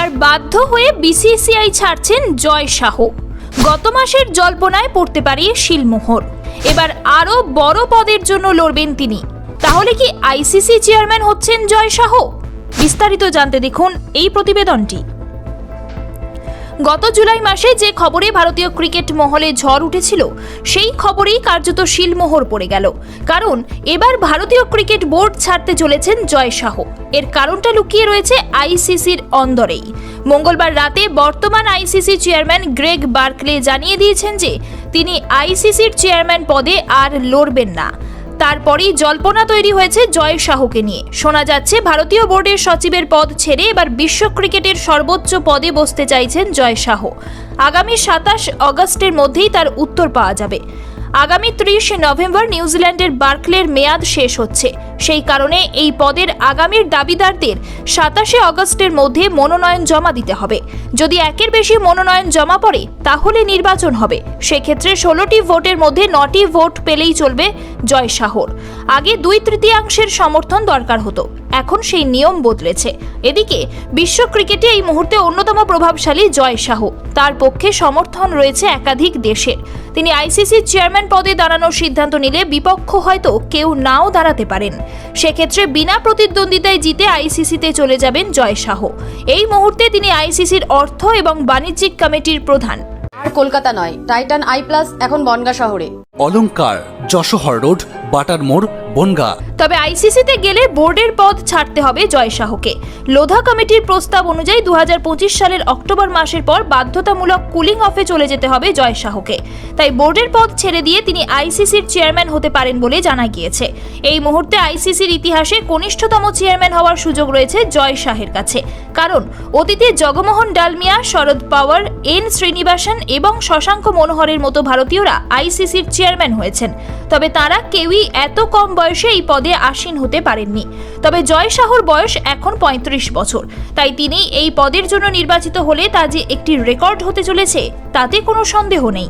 এবার বাধ্য হয়ে বিসিসিআই ছাড়ছেন জয় শাহ গত মাসের জল্পনায় পড়তে পারে শিলমোহর। এবার আরও বড় পদের জন্য লড়বেন তিনি। তাহলে কি আইসিসি চেয়ারম্যান হচ্ছেন জয় শাহ বিস্তারিত জানতে দেখুন এই প্রতিবেদনটি। গত জুলাই মাসে যে খবরে ভারতীয় ক্রিকেট মহলে ঝড় উঠেছিল, সেই খবরেই কার্যত শিলমোহর পড়ে গেল। কারণ, এবার ভারতীয় ক্রিকেট বোর্ড ছাড়তে চলেছেন জয় শাহ। এর কারণটা লুকিয়ে রয়েছে আইসিসির অন্দরেই। মঙ্গলবার রাতে বর্তমান আইসিসি চেয়ারম্যান গ্রেগ বার্কলে জানিয়ে দিয়েছেন যে, তিনি আইসিসির চেয়ারম্যান পদে আর লড়বেন না। তারপরেই জল্পনা তৈরি হয়েছে জয় শাহকে নিয়ে। শোনা যাচ্ছে, ভারতীয় বোর্ডের সচিবের পদ ছেড়ে এবার বিশ্ব ক্রিকেটের সর্বোচ্চ পদে বসতে চাইছেন জয় শাহ। আগামী সাতাশ অগস্টের মধ্যেই তার উত্তর পাওয়া যাবে। আগামী ত্রিশে নভেম্বর নিউজিল্যান্ডের বার্কলের মেয়াদ শেষ হচ্ছে। সেই কারণে এই পদের আগামীর দাবিদারদের সাতাশে অগস্টের মধ্যে মনোনয়ন জমা দিতে হবে। যদি একের বেশি মনোনয়ন জমা পড়ে, তাহলে নির্বাচন হবে। সেক্ষেত্রে ষোলোটি ভোটের মধ্যে নটি ভোট পেলেই চলবে জয় শাহর। আগে দুই তৃতীয়াংশের সমর্থন দরকার হতো। এখন সেই নিয়ম বদলেছে। এদিকে বিশ্ব ক্রিকেটে এই মুহূর্তে অন্যতম প্রভাবশালী জয় শাহ। তার পক্ষে সমর্থন রয়েছে একাধিক দেশের। তিনি আইসিসির চেয়ারম্যান পদে দাঁড়ানোর সিদ্ধান্ত নিলে বিপক্ষ হয়তো কেউ নাও দাঁড়াতে পারেন। সেক্ষেত্রে বিনা প্রতিদ্বন্দ্বিতায় জিতে আইসিসিতে চলে যাবেন জয় শাহ। এই মুহূর্তে তিনি আইসিসির অর্থ এবং বাণিজ্যিক কমিটির প্রধান। আর কলকাতা নয় টাইটান আই প্লাস এখন বনগা শহরে। অলংকার যশোহর রোড বাটার মোড় বনগা। তবে আইসিসিতে গেলে বোর্ডের পদ ছাড়তে হবে জয় শাহকে। লোধা কমিটির প্রস্তাব অনুযায়ী দু হাজার পঁচিশ সালের অক্টোবর মাসের পর বাধ্যতামূলক কুলিং অফে চলে যেতে হবে জয় শাহকে। তাই বোর্ডের পদ ছেড়ে দিয়ে তিনি আইসিসির চেয়ারম্যান হতে পারেন বলে জানা গিয়েছে। এই মুহূর্তে আইসিসির ইতিহাসে কনিষ্ঠতম চেয়ারম্যান হওয়ার সুযোগ রয়েছে জয় শাহের কাছে। কারণ অতীতে জগমোহন ডালমিয়া, শরদ পাওয়ার, এন শ্রীনিবাসন এবং শশাঙ্ক মনোহরের মতো ভারতীয়রা আইসিসির চেয়ারম্যান হয়েছেন। তবে তারা কেউই এত কম বয়সে এই পদে আসীন হতে পারেননি তবে জয় শাহর বয়স এখন পঁয়ত্রিশ বছর তাই তিনি এই পদের জন্য নির্বাচিত হলে তা যে একটি রেকর্ড হতে চলেছে তাতে কোনো সন্দেহ নেই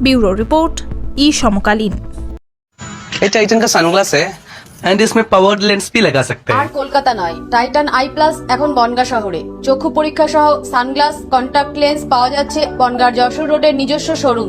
ब्यूरो रिपोर्ट ई समकालीन ये टाइटन का सनग्लास है एंड इसमें पावर्ड लेंस भी लगा सकते আর हैं কলকাতা নয় টাইটান আই প্লাস এখন বনগা শহরে চক্ষু পরীক্ষা সহ সানগ্লাস কন্টাক্ট লেন্স পাওয়া যাচ্ছে বনগার যশোর রোডের নিজস্ব শোরুম